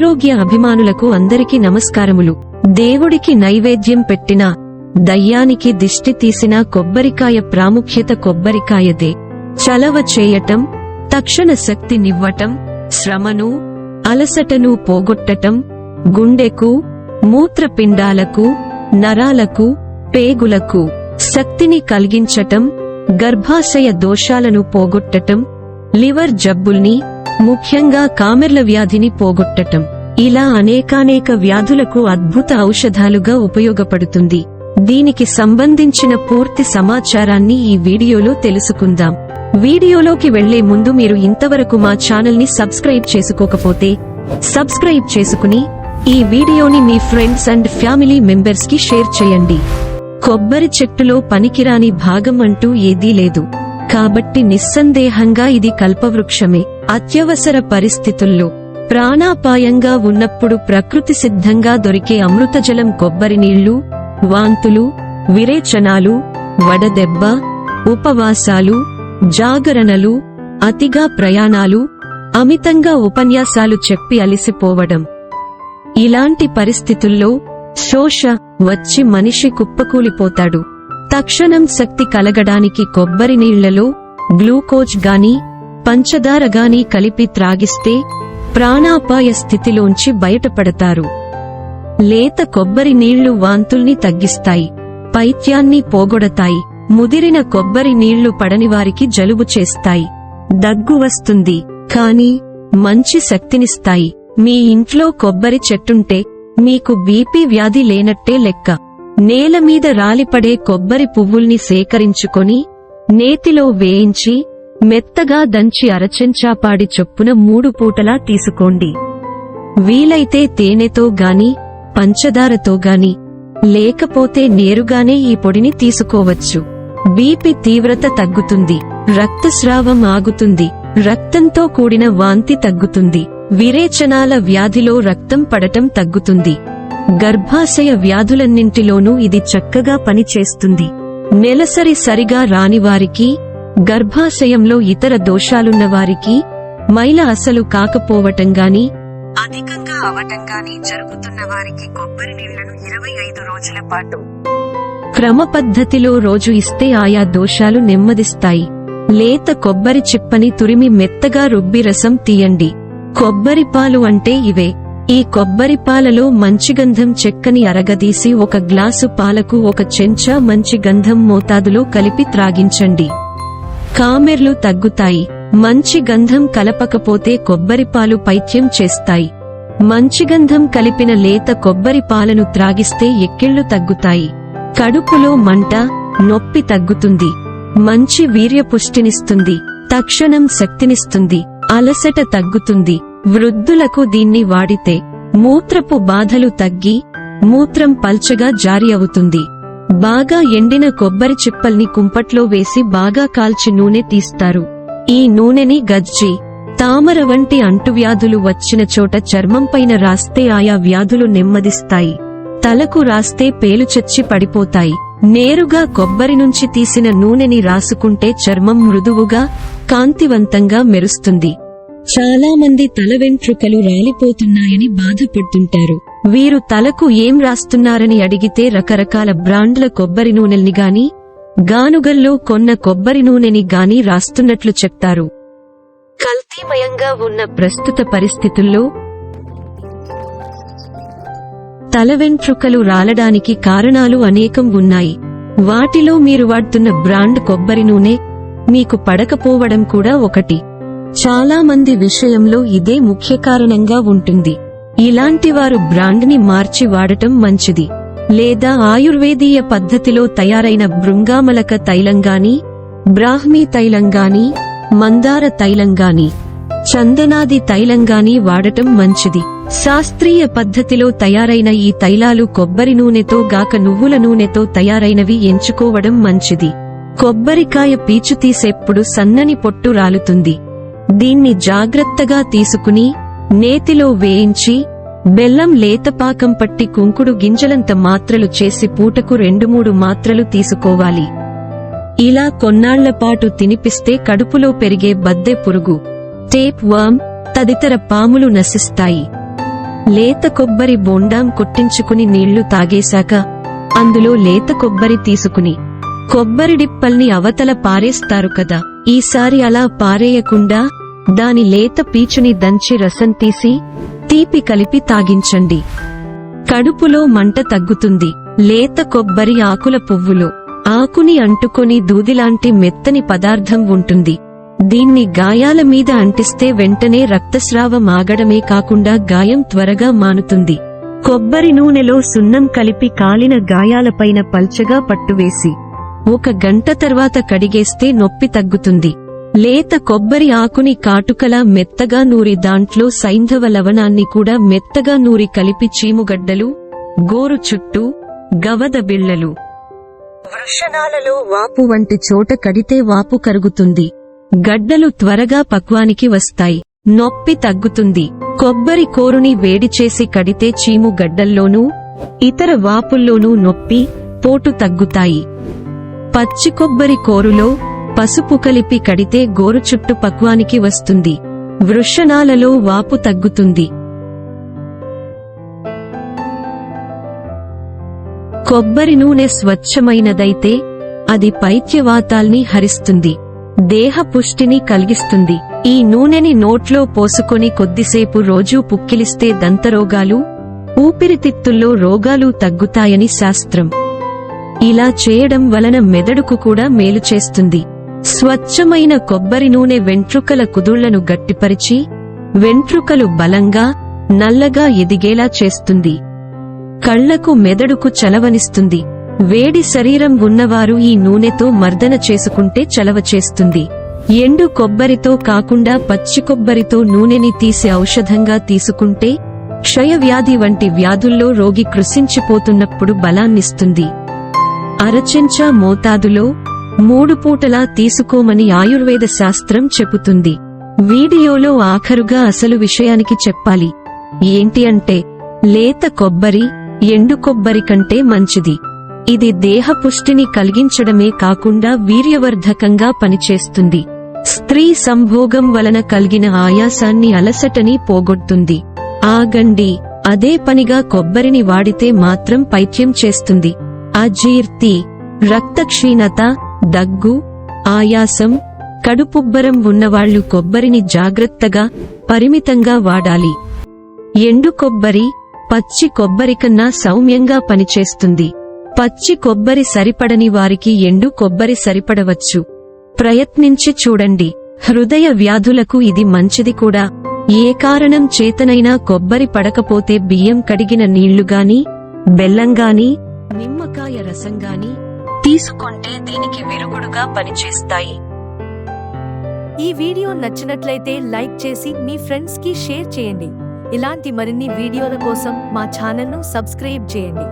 ఆరోగ్య అభిమానులకు అందరికీ నమస్కారములు. దేవుడికి నైవేద్యం పెట్టిన దయ్యానికి దిష్టి తీసిన కొబ్బరికాయ ప్రాముఖ్యత కొబ్బరికాయదే. చలవ చేయటం తక్షణ శక్తినివ్వటం శ్రమను అలసటను పోగొట్టటం గుండెకు మూత్రపిండాలకు నరాలకు పేగులకు శక్తిని కలిగించటం గర్భాశయ దోషాలను పోగొట్టటం లివర్ జబ్బుల్ని ముఖ్యంగా కామెర్ల వ్యాధిని పోగొట్టటం. ఇలా అనేకానేక వ్యాధులకు అద్భుత ఔషధాలుగా ఉపయోగపడుతుంది. దీనికి సంబంధించిన పూర్తి సమాచారాన్ని ఈ వీడియోలో తెలుసుకుందాం. వీడియోలోకి వెళ్ళే ముందు మీరు ఇంతవరకు మా ఛానల్ని సబ్స్క్రైబ్ చేసుకోకపోతే సబ్స్క్రైబ్ చేసుకుని ఈ వీడియోని మీ ఫ్రెండ్స్ అండ్ ఫ్యామిలీ మెంబర్స్కి షేర్ చేయండి. కొబ్బరి చెట్టులో పనికిరాని భాగం అంటూ ఏదీ లేదు. కాబట్టి నిస్సందేహంగా ఇది కల్పవృక్షమే. అత్యవసర పరిస్థితుల్లో ప్రాణాపాయంగా ఉన్నప్పుడు ప్రకృతి సిద్ధంగా దొరికే అమృతజలం కొబ్బరి నీళ్ళు వాంతులు విరేచనాలు వడదెబ్బ ఉపవాసాలు జాగరణలు అతిగా ప్రయాణాలు అమితంగా ఉపన్యాసాలు చెప్పి అలిసిపోవడం. ఇలాంటి పరిస్థితుల్లో శోష వచ్చి మనిషి కుప్పకూలిపోతాడు. తక్షణం శక్తి కలగడానికి కొబ్బరి నీళ్ళలో గ్లూకోజ్ గాని పంచదార గాని కలిపి త్రాగిస్తే ప్రాణాపాయ స్థితిలోంచి బయటపడతారు. లేత కొబ్బరి నీళ్ళు వాంతుల్ని తగ్గిస్తాయి పైత్యాన్ని పోగొడతాయి ముదిరిన కొబ్బరి నీళ్ళు పడనివారికి జలుబు చేస్తాయి. దగ్గు వస్తుంది కాని మంచి శక్తినిస్తాయి. మీ ఇంట్లో కొబ్బరి చెట్టుంటే మీకు బీపీ వ్యాధి లేనట్టే లెక్క. నేలమీద రాలిపడే కొబ్బరి పువ్వుల్ని సేకరించుకొని నేతిలో వేయించి మెత్తగా దంచి అరచెంచాపాడి చొప్పున మూడు పూటలా తీసుకోండి. వీలైతే తేనెతో గాని పంచదారతో గాని లేకపోతే నేరుగానే ఈ పొడిని తీసుకోవచ్చు. బీపీ తీవ్రత తగ్గుతుంది రక్తస్రావం ఆగుతుంది రక్తంతో కూడిన వాంతి తగ్గుతుంది విరేచనాల వ్యాధిలో రక్తం పడటం తగ్గుతుంది. గర్భాశయ వ్యాధులన్నింటిలోనూ ఇది చక్కగా పనిచేస్తుంది. నెలసరి సరిగా రానివారికి గర్భాశయంలో ఇతర దోషాలున్నవారికి మైల అసలు కాకపోవటం గాని అధికంగా అవటం గాని జరుగుతున్న వారికి కొబ్బరి నీళ్ళను ఇరవై ఐదు రోజుల పాటు క్రమపద్ధతిలో రోజు ఇస్తే ఆయా దోషాలు నెమ్మదిస్తాయి. లేత కొబ్బరి చిప్పని తురిమి మెత్తగా రుబ్బి రసం తీయండి. కొబ్బరి పాలు అంటే ఇవే. ఈ కొబ్బరి పాలలో మంచి గంధం చెక్కని అరగదీసి ఒక గ్లాసు పాలకు ఒక చెంచా మంచి గంధం మోతాదులో కలిపి త్రాగించండి. కామెర్లు తగ్గుతాయి. మంచి గంధం కలపకపోతే కొబ్బరిపాలు పైత్యం చేస్తాయి. మంచి గంధం కలిపిన లేత కొబ్బరి పాలను త్రాగిస్తే ఎక్కిళ్ళు తగ్గుతాయి. కడుపులో మంట నొప్పి తగ్గుతుంది. మంచి వీర్యపుష్టినిస్తుంది. తక్షణం శక్తినిస్తుంది. అలసట తగ్గుతుంది. వృద్ధులకు దీన్ని వాడితే మూత్రపు బాధలు తగ్గి మూత్రం పల్చగా జారి అవుతుంది. బాగా ఎండిన కొబ్బరి చిప్పల్ని కుంపట్లో వేసి బాగా కాల్చి నూనె తీస్తారు. ఈ నూనెని గజ్జి తామర వంటి అంటువ్యాధులు వచ్చిన చోట చర్మంపైన రాస్తే ఆయా వ్యాధులు నెమ్మదిస్తాయి. తలకు రాస్తే పేలు చచ్చి పడిపోతాయి. నేరుగా కొబ్బరి నుంచి తీసిన నూనెని రాసుకుంటే చర్మం మృదువుగా కాంతివంతంగా మెరుస్తుంది. చాలా మంది తల వెంట్రుకలు రాలిపోతున్నాయని బాధపడుతుంటారు. వీరు తలకు ఏం రాస్తున్నారని అడిగితే రకరకాల బ్రాండ్ల కొబ్బరి నూనెల్ని గాని గానుగల్లో కొన్న కొబ్బరి నూనెని గాని రాస్తున్నట్లు చెప్తారు. కల్తీమయంగా ఉన్న ప్రస్తుత పరిస్థితుల్లో తల వెంట్రుకలు రాలడానికి కారణాలు అనేకం ఉన్నాయి. వాటిలో మీరు వాడుతున్న బ్రాండ్ కొబ్బరి నూనె మీకు పడకపోవడం కూడా ఒకటి. చాలా మంది విషయంలో ఇదే ముఖ్య కారణంగా ఉంటుంది. ఇలాంటి వారు బ్రాండ్ని మార్చి వాడటం మంచిది. లేదా ఆయుర్వేదీయ పద్ధతిలో తయారైన భృంగామలక తైలంగాని బ్రాహ్మీ తైలంగాని మందార తైలంగాని చందనాది తైలంగాని వాడటం మంచిది. శాస్త్రీయ పద్ధతిలో తయారైన ఈ తైలాలు కొబ్బరి నూనెతో గాక నువ్వుల నూనెతో తయారైనవి ఎంచుకోవడం మంచిది. కొబ్బరికాయ పీచు తీసేప్పుడు సన్నని పొట్టు రాలుతుంది. దీన్ని జాగ్రత్తగా తీసుకుని నేతిలో వేయించి బెల్లం లేతపాకం పట్టి కుంకుడు గింజలంత మాత్రలు చేసి పూటకు రెండు మూడు మాత్రలు తీసుకోవాలి. ఇలా కొన్నాళ్ళపాటు తినిపిస్తే కడుపులో పెరిగే బద్దె పురుగు టేప్ వర్మ్ తదితర పాములు నశిస్తాయి. లేత కొబ్బరి బోండాం కొట్టించుకుని నీళ్ళు తాగేశాక అందులో లేత కొబ్బరి తీసుకుని కొబ్బరి డిప్పల్ని అవతల పారేస్తారు కదా. ఈసారి అలా పారేయకుండా దాని లేత పీచుని దంచి రసం తీసి తీపి కలిపి తాగించండి. కడుపులో మంట తగ్గుతుంది. లేత కొబ్బరి ఆకుల పువ్వులు. ఆకుని అంటుకొని దూదిలాంటి మెత్తని పదార్థం ఉంటుంది. దీన్ని గాయాల మీద అంటిస్తే వెంటనే రక్తస్రావం ఆగడమే కాకుండా గాయం త్వరగా మానుతుంది. కొబ్బరి నూనెలో సున్నం కలిపి కాలిన గాయాలపైన పల్చగా పట్టువేసి ఒక గంట తర్వాత కడిగేస్తే నొప్పి తగ్గుతుంది. లేత కొబ్బరి ఆకుని కాటుకలా మెత్తగా నూరి దాంట్లో సైంధవ లవణాన్ని కూడా మెత్తగా నూరి కలిపి చీముగడ్డలు గోరు చుట్టూ గవద బిళ్ళలు. వృషణాలలో వాపు వంటి చోట కడితే వాపు కరుగుతుంది. గడ్డలు త్వరగా పక్వానికి వస్తాయి. నొప్పి తగ్గుతుంది. కొబ్బరి కోరుని వేడి చేసి కడితే చీము గడ్డల్లోనూ ఇతర వాపుల్లోనూ నొప్పి పోటు తగ్గుతాయి. పచ్చి కొబ్బరి కోరులో పసుపు కలిపి కడితే గోరు చుట్టు పక్వానికి వస్తుంది. వృషణాలలో వాపు తగ్గుతుంది. కొబ్బరి నూనె స్వచ్ఛమైనదైతే అది పైత్యవాతాల్ని హరిస్తుంది. దేహ పుష్టిని కలిగిస్తుంది. ఈ నూనెని నోట్లో పోసుకొని కొద్దిసేపు రోజూ పుక్కిలిస్తే దంతరోగాలు ఊపిరితిత్తుల్లో రోగాలు తగ్గుతాయని శాస్త్రం. ఇలా చేయడం వలన మెదడుకు కూడా మేలు చేస్తుంది. స్వచ్ఛమైన కొబ్బరి నూనె వెంట్రుకల కుదుళ్ళను గట్టిపరిచి వెంట్రుకలు బలంగా నల్లగా ఎదిగేలా చేస్తుంది. కళ్ళకు మెదడుకు చలవనిస్తుంది. వేడి శరీరం ఉన్నవారు ఈ నూనెతో మర్దన చేసుకుంటే చలవ చేస్తుంది. ఎండు కొబ్బరితో కాకుండా పచ్చి కొబ్బరితో నూనెని తీసి ఔషధంగా తీసుకుంటే క్షయవ్యాధి వంటి వ్యాధుల్లో రోగి కృషించిపోతున్నప్పుడు బలాన్నిస్తుంది. అరచెంచా మోతాదులో మూడు పూటలా తీసుకోమని ఆయుర్వేద శాస్త్రం చెబుతుంది. వీడియోలో ఆఖరుగా అసలు విషయానికి చెప్పాలి. ఏంటి అంటే లేత కొబ్బరి ఎండు కొబ్బరి కంటే మంచిది. ఇది దేహ పుష్టిని కలిగించడమే కాకుండా వీర్యవర్ధకంగా పనిచేస్తుంది. స్త్రీ సంభోగం వలన కలిగిన ఆయాసాన్ని అలసటని పోగొడుతుంది. ఆగండి అదే పనిగా కొబ్బరిని వాడితే మాత్రం పైత్యం చేస్తుంది. అజీర్తి రక్తక్షీణత దగ్గు ఆయాసం కడుపుబ్బరం ఉన్నవాళ్ళు కొబ్బరిని జాగ్రత్తగా పరిమితంగా వాడాలి. ఎండు కొబ్బరి పచ్చి కొబ్బరి కన్నా సౌమ్యంగా పనిచేస్తుంది. పచ్చి కొబ్బరి సరిపడని వారికి ఎండు కొబ్బరి సరిపడవచ్చు. ప్రయత్నించి చూడండి. హృదయ వ్యాధులకు ఇది మంచిది కూడా. ఏ కారణం చేతనైనా కొబ్బరి పడకపోతే బియ్యం కడిగిన నీళ్ళుగాని బెల్లంగాని నిమ్మకాయ రసంగాని తీసుకుంటే దీనికి విరుగుడుగా పనిచేస్తాయి. ఈ వీడియో నచ్చినట్లయితే లైక్ చేసి మీ ఫ్రెండ్స్కి షేర్ చేయండి. ఇలాంటి మరిన్ని వీడియోల కోసం మా ఛానల్ను సబ్స్క్రైబ్ చేయండి.